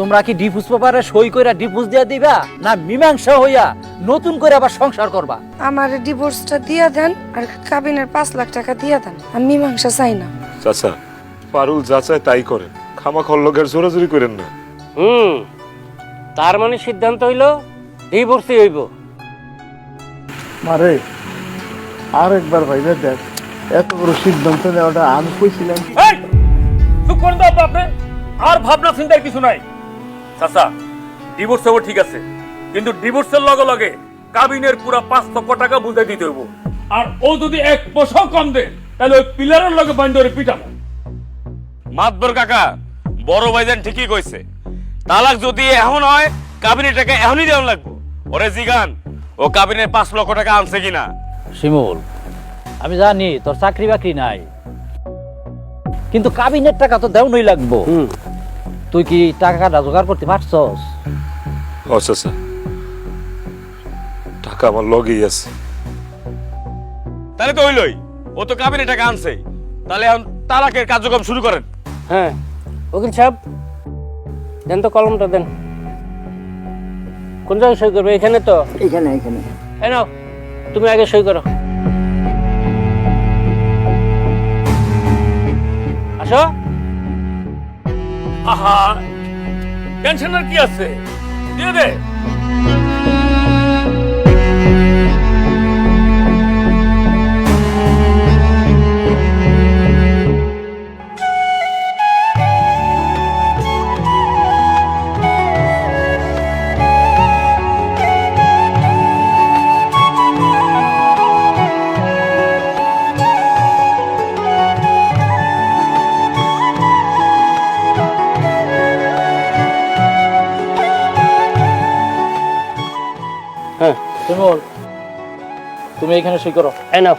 তোমরা কি ডিপুস পেপারে সই কইরা ডিপুস দিয়া দিবা না মীমাংসা হইয়া নতুন করে আবার সংসার করবা? আমার ডিভোর্সটা দিয়া দেন আর কাবিনের পাঁচ লাখ টাকা দিয়া দেন। আমি মীমাংসা চাই না। চাচা পারুল যা চায় তাই করেন খামা খল্লকের জোরাজুরি করেন না। হুম তার মানে সিদ্ধান্ত হইল ডিভোর্সই হইব। মারে আর একবার ভাইবে দেখ এত বড় সিদ্ধান্ত নেওয়াটা আমি কইছিলাম এই চুপ করেন তো আপনি আপনি আর ভাবনা চিন্তার কিছু নাই। চাচা ডিভোর্স হব ঠিক আছে কিন্তু ডিভোর্সের লগে লগে কাবিনের পুরা পাঁচ লক্ষ টাকা বুঝাই দিতে হইব। আর ও যদি এক পয়সাও কম দেয় তাহলে ওই পিলারের লগে বাইন্ড করে পিটাবো। মাতবর কাকা বড় ভাইজান ঠিকই কইছে। তালাক যদি এখন হয় কাবিনের টাকা এখনই দেওয়া লাগবো। ওরে জিগান ও কাবিনের পাঁচ লক্ষ টাকা আনছে কিনা? শিমুল আমি জানি তোর চাকরি বাকরি নাই। কিন্তু কাবিনের টাকা তো দেওয়াই লাগবো। তুই কি টাকাটা জোগাড় করতে পারছস? ও চাচা টাকা আমার লগেই আছে। তাহলে তো হইলই ও তো কাবিনের টাকা আনছে। তাহলে এখন তালাকের কার্যক্রম শুরু করেন। হ্যাঁ উকিল সাহেব দেন তো কলমটা দেন। কোন জায়গায় সই করবে? এখানে তো? এখানে এখানে। এই নাও তুমি আগে সই করো। আসো। আহা টেনশনের কি আছে? দিয়ে দে। হ্যাঁ শিমুল তুমি এখানে সই করো। এই নাও।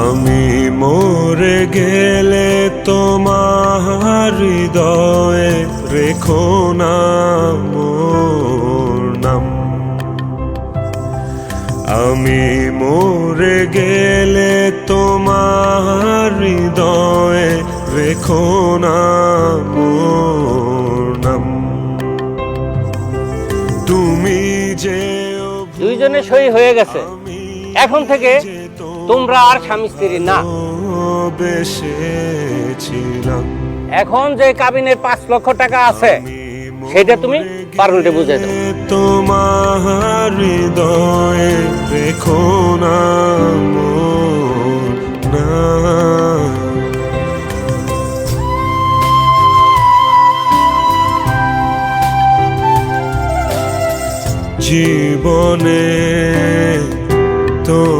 আমি মরে গেলে তোমার হৃদয়ে রেখো না মোর নাম। আমি মরে গেলে তোমার হৃদয়ে রেখো না মোর নাম। তুমি যে দুইজনে সই হয়ে গেছে। এখন থেকে তোমরা আর স্বামী স্ত্রী না। বেসেছিলাম এখন যে কাবিনের পাঁচ লক্ষ টাকা আছে সেটা তুমি পারুলটে বুঝে দাও। তোমার হৃদয়ে রেখো না জীবনে তোমায়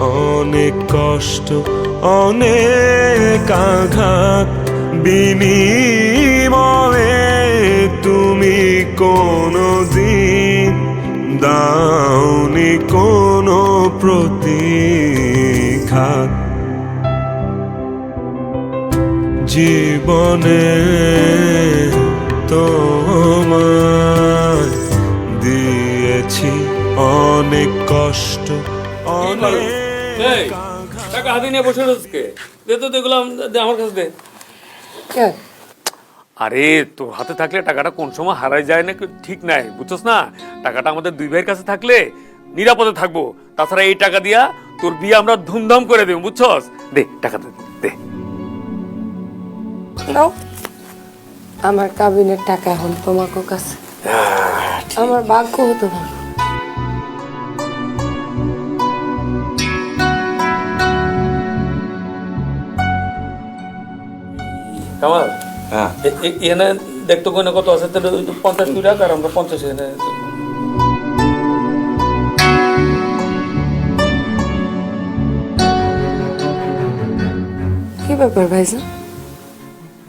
অনেক কষ্ট অনেক আঘাত বিনিময়ে তুমি কোনো দিন দাওনি কোনো প্রতিঘাত। জীবনে তোমার দিয়েছি অনেক কষ্ট এই, টাকা হাতে নিয়ে বসে রয়েছে দে তো দেখলাম দে আমার কাছে দে। আরে তোর হাতে থাকলে টাকাটা কোন সময় হারাই যায় না ঠিক নাই বুঝছস না? টাকাটা আমাদের দুই ভাইয়ের কাছে থাকলে নিরাপদে থাকব। তাছাড়া এই টাকা দিয়া তোর বিয়ে আমরা ধুমধাম করে দেবো বুঝছস? দে টাকা দে দে। নাও আমার কাবিনের টাকা এখন তোমাকে কাছে। আমার ভাগ্য হতে ভালো কামাল? এ- এ- এখানে দেখতো কোনে কত আছে? তাহলে পঞ্চাশ কুড়ি টাকা আর আমরা পঞ্চাশ এনে কি ব্যাপার ভাইজান?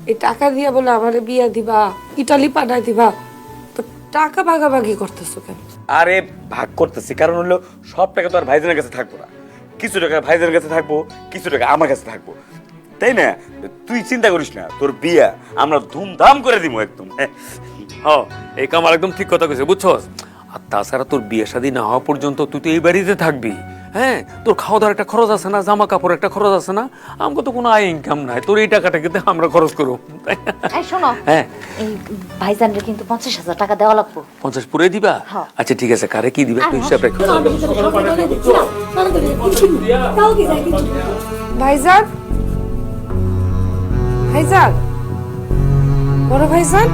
এই টাকা দিয়া বলে আমার বিয়া দিবা ইটালি পাঠাই দিবা তো টাকা ভাগাভাগি করতেছো কেন? আরে ভাগ করতেছি। কারণ হলো সব টাকা তো আর ভাইজানের কাছে থাকব না। কিছু টাকা ভাইজানের কাছে থাকব কিছু টাকা আমার কাছে থাকব। তাই না তুই চিন্তা করিস না তোর বিয়া আমরা ধুমধাম করে দিব একদম হ্যাঁ হ এই কামাল একদম ঠিক কথা কইছে বুঝছস আর তাছাড়া তোর বিয়ে শাদী না হওয়া পর্যন্ত তুই তো এই বাড়িতে থাকবি হ্যাঁ তোর খাওয়া দাওয়ার একটা খরচ আছে না জামা কাপড় একটা খরচ আছে না আমাকে তো কোনো আয় ইনকাম নাই তোর এই টাকাটা কিন্তু আমরা খরচ করব এই শোনো হ্যাঁ এই ভাইজানরে কিন্তু পঞ্চাশ হাজার টাকা দেওয়া লাগবো পঞ্চাশ পুরে দিবা হ্যাঁ। আচ্ছা ঠিক আছে কারে কি দিবে তুই হিসাব রেখো ভাইজান ভাইজান? বড় ভাইজান?